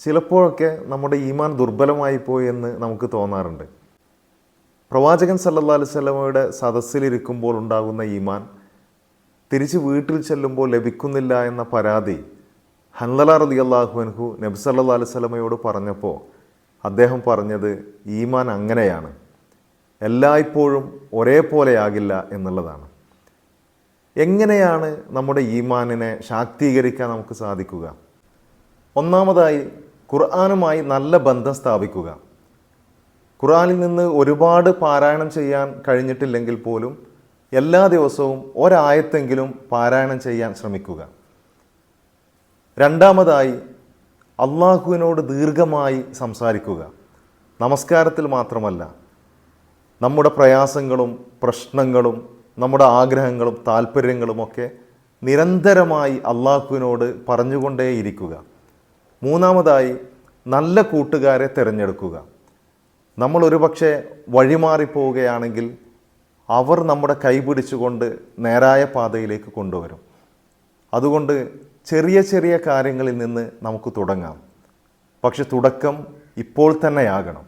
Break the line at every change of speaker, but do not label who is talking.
ചിലപ്പോഴൊക്കെ നമ്മുടെ ഈമാൻ ദുർബലമായി പോയി എന്ന് നമുക്ക് തോന്നാറുണ്ട്. പ്രവാചകൻ സല്ലല്ലാ അലൈഹി സ്വലമയുടെ സദസ്സിലിരിക്കുമ്പോൾ ഉണ്ടാകുന്ന ഈമാൻ തിരിച്ച് വീട്ടിൽ ചെല്ലുമ്പോൾ ലഭിക്കുന്നില്ല എന്ന പരാതി ഹൻലല റതി അള്ളാഹുഅൻഹു നബി സല്ലാ അലൈഹി സ്വലമയോട് പറഞ്ഞപ്പോൾ അദ്ദേഹം പറഞ്ഞത് ഈമാൻ അങ്ങനെയാണ്. എല്ലായ്പ്പോഴും ഒരേപോലെയാകില്ല എന്നുള്ളതാണ്. എങ്ങനെയാണ് നമ്മുടെ ഈമാനിനെ ശാക്തീകരിക്കാൻ നമുക്ക് സാധിക്കുക? ഒന്നാമതായി ഖുർആാനുമായി നല്ല ബന്ധം സ്ഥാപിക്കുക. ഖുർആനിൽ നിന്ന് ഒരുപാട് പാരായണം ചെയ്യാൻ കഴിഞ്ഞിട്ടില്ലെങ്കിൽ പോലും എല്ലാ ദിവസവും ഒരായത്തെങ്കിലും പാരായണം ചെയ്യാൻ ശ്രമിക്കുക. രണ്ടാമതായി അള്ളാഹുവിനോട് ദീർഘമായി സംസാരിക്കുക. നമസ്കാരത്തിൽ മാത്രമല്ല നമ്മുടെ പ്രയാസങ്ങളും പ്രശ്നങ്ങളും നമ്മുടെ ആഗ്രഹങ്ങളും താല്പര്യങ്ങളുമൊക്കെ നിരന്തരമായി അള്ളാഹുവിനോട് പറഞ്ഞുകൊണ്ടേയിരിക്കുക. മൂന്നാമതായി നല്ല കൂട്ടുകാരെ തിരഞ്ഞെടുക്കുക. നമ്മൾ ഒരുപക്ഷെ വഴിമാറിപ്പോവുകയാണെങ്കിൽ അവർ നമ്മുടെ കൈപിടിച്ചുകൊണ്ട് നേരായ പാതയിലേക്ക് കൊണ്ടുവരും. അതുകൊണ്ട് ചെറിയ ചെറിയ കാര്യങ്ങളിൽ നിന്ന് നമുക്ക് തുടങ്ങാം. പക്ഷെ തുടക്കം ഇപ്പോൾ തന്നെയാകണം.